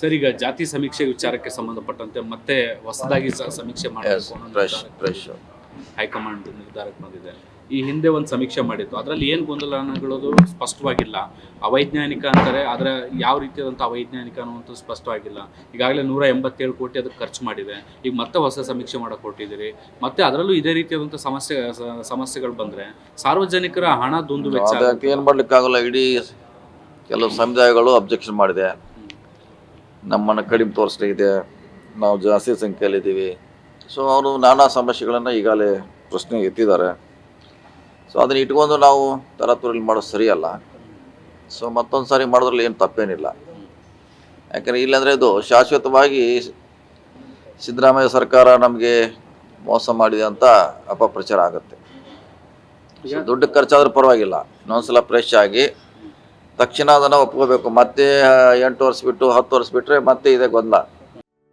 Sir ಈಗ ಜಾತಿ ಸಮೀಕ್ಷೆ ವಿಚಾರಕ್ಕೆ ಸಂಬಂಧಪಟ್ಟಂತೆ ಮತ್ತೆ ಹೊಸದಾಗಿ ಸಮೀಕ್ಷೆ ಮಾಡಬೇಕು ಹೈಕಮಾಂಡ್ ನಿರ್ಧಾರಕ್ಕೆ ಬಂದಿದೆ. ಈ ಹಿಂದೆ ಒಂದು ಸಮೀಕ್ಷೆ ಮಾಡಿತ್ತು ಅದರಲ್ಲಿ ಏನು ಗೊಂದಲಗಳದು ಸ್ಪಷ್ಟವಾಗಿಲ್ಲ. ಅವೈಜ್ಞಾನಿಕ ಅಂತಾರೆ ಆದರೆ ಯಾವ ರೀತಿಯಾದಂಥ ಅವೈಜ್ಞಾನಿಕ ಅನ್ನುವಂಥದ್ದು ಸ್ಪಷ್ಟವಾಗಿಲ್ಲ. ಈಗಾಗಲೇ ನೂರ ಎಂಬತ್ತೇಳು ಕೋಟಿ ಅದಕ್ಕೆ ಖರ್ಚು ಮಾಡಿದೆ. ಈಗ ಮತ್ತೆ ಹೊಸ ಸಮೀಕ್ಷೆ ಮಾಡೋಕೆ ಕೊಟ್ಟಿದ್ದೀರಿ ಮತ್ತೆ ಅದರಲ್ಲೂ ಇದೇ ರೀತಿಯಾದಂಥ ಸಮಸ್ಯೆ ಸಮಸ್ಯೆಗಳು ಬಂದರೆ ಸಾರ್ವಜನಿಕರ ಹಣ ದುಂದು ವೆಚ್ಚ ಏನು ಮಾಡಲಿಕ್ಕಾಗಲ್ಲ? ಇಡೀ ಕೆಲವು ಸಮುದಾಯಗಳು ಅಬ್ಜೆಕ್ಷನ್ ಮಾಡಿದೆ. ನಮ್ಮನ್ನು ಕಡಿಮೆ ತೋರಿಸ್ಲಿಕ್ಕಿದೆ ನಾವು ಜಾಸ್ತಿ ಸಂಖ್ಯೆಯಲ್ಲಿದ್ದೀವಿ ಸೊ ಅವರು ನಾನಾ ಸಮಸ್ಯೆಗಳನ್ನು ಈಗಾಗಲೇ ಪ್ರಶ್ನೆ ಎತ್ತಿದ್ದಾರೆ. ಸೊ ಅದನ್ನ ಇಟ್ಕೊಂಡು ನಾವು ತರಾತುರಲ್ಲಿ ಮಾಡೋದು ಸರಿಯಲ್ಲ. ಸೊ ಮತ್ತೊಂದು ಸಾರಿ ಮಾಡೋದ್ರಲ್ಲಿ ಏನು ತಪ್ಪೇನಿಲ್ಲ. ಯಾಕಂದರೆ ಇಲ್ಲಾಂದರೆ ಇದು ಶಾಶ್ವತವಾಗಿ ಸಿದ್ದರಾಮಯ್ಯ ಸರ್ಕಾರ ನಮಗೆ ಮೋಸ ಮಾಡಿದೆ ಅಂತ ಅಪಪ್ರಚಾರ ಆಗುತ್ತೆ. ದುಡ್ಡು ಖರ್ಚಾದ್ರೂ ಪರವಾಗಿಲ್ಲ. ಇನ್ನೊಂದ್ಸಲ ಫ್ರೆಶ್ ಆಗಿ ತಕ್ಷಣ ಅದನ್ನು ಒಪ್ಕೋಬೇಕು ಮತ್ತೆ ಎಂಟು ವರ್ಷ ಬಿಟ್ಟು ಹತ್ತು ವರ್ಷ ಬಿಟ್ಟರೆ ಮತ್ತೆ ಇದೆ ಗೊಂದಲ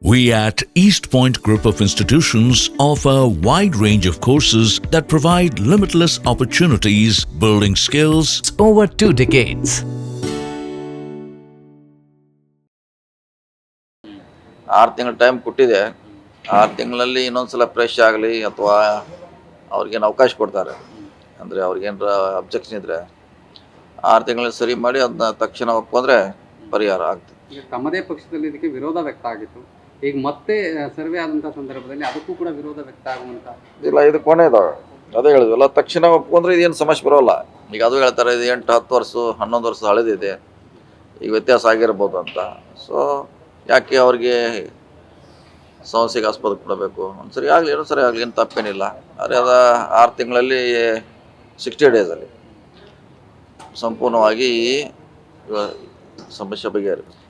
We at East Point Group of Institutions offer a wide range of courses that provide limitless opportunities, building skills, over two decades. ಆರು ತಿಂಗಳ ಟೈಮ್ ಕೊಟ್ಟಿದೆ ಆರು ತಿಂಗಳಲ್ಲಿ ಇನ್ನೊಂದ್ಸಲ ಫ್ರೆಶ್ ಆಗಲಿ ಅಥವಾ ಅವ್ರಿಗೇನು ಅವಕಾಶ ಕೊಡ್ತಾರೆ ಅಂದರೆ ಅವ್ರಿಗೇನರ ಅಬ್ಜೆಕ್ಷನ್ ಇದ್ದರೆ ಆರು ತಿಂಗಳ ಸರಿ ಮಾಡಿ ಅದನ್ನ ತಕ್ಷಣ ಒಪ್ಕೊಂಡ್ರೆ ಪರಿಹಾರ ಆಗ್ತದೆ. ಈಗ ತಮ್ಮದೇ ಪಕ್ಷದಲ್ಲಿ ಇದಕ್ಕೆ ವಿರೋಧ ವ್ಯಕ್ತ ಆಗಿತ್ತು. ಈಗ ಮತ್ತೆ ಸರ್ವೆ ಆದಂತಹ ಸಂದರ್ಭದಲ್ಲಿ ಅದಕ್ಕೂ ಕೂಡ ವಿರೋಧ ವ್ಯಕ್ತ ಆಗುವಂತ ಇಲ್ಲ ಇದು ಕೊನೆಯದು ಅದೇ ಹೇಳಿದ್ವಲ್ಲ ತಕ್ಷಣ ಒಪ್ಕೊಂಡ್ರೆ ಇದೇನು ಸಮಸ್ಯೆ ಬರೋಲ್ಲ. ಈಗ ಅದು ಹೇಳ್ತಾರೆ ಇದು ಎಂಟು ಹತ್ತು ವರ್ಷ ಹನ್ನೊಂದು ವರ್ಷ ಹಳೆದಿದೆ. ಈಗ ವ್ಯತ್ಯಾಸ ಆಗಿರ್ಬೋದು ಅಂತ. ಸೊ ಯಾಕೆ ಅವ್ರಿಗೆ ಸಮಸ್ಯೆಗೆ ಆಸ್ಪದ ಕೊಡಬೇಕು? ಒಂದು ಸರಿ ಆಗಲಿ ಇನ್ನೊಂದು ಸರಿ ಆಗಲಿ ಏನು ತಪ್ಪೇನಿಲ್ಲ. ಆದರೆ ಅದು ಆರು ತಿಂಗಳಲ್ಲಿ ಸಿಕ್ಸ್ಟಿ ಡೇಸಲ್ಲಿ ಸಂಪೂರ್ಣವಾಗಿ ಸಮಸ್ಯೆ ಬಗೆಹರಿಬೇಕು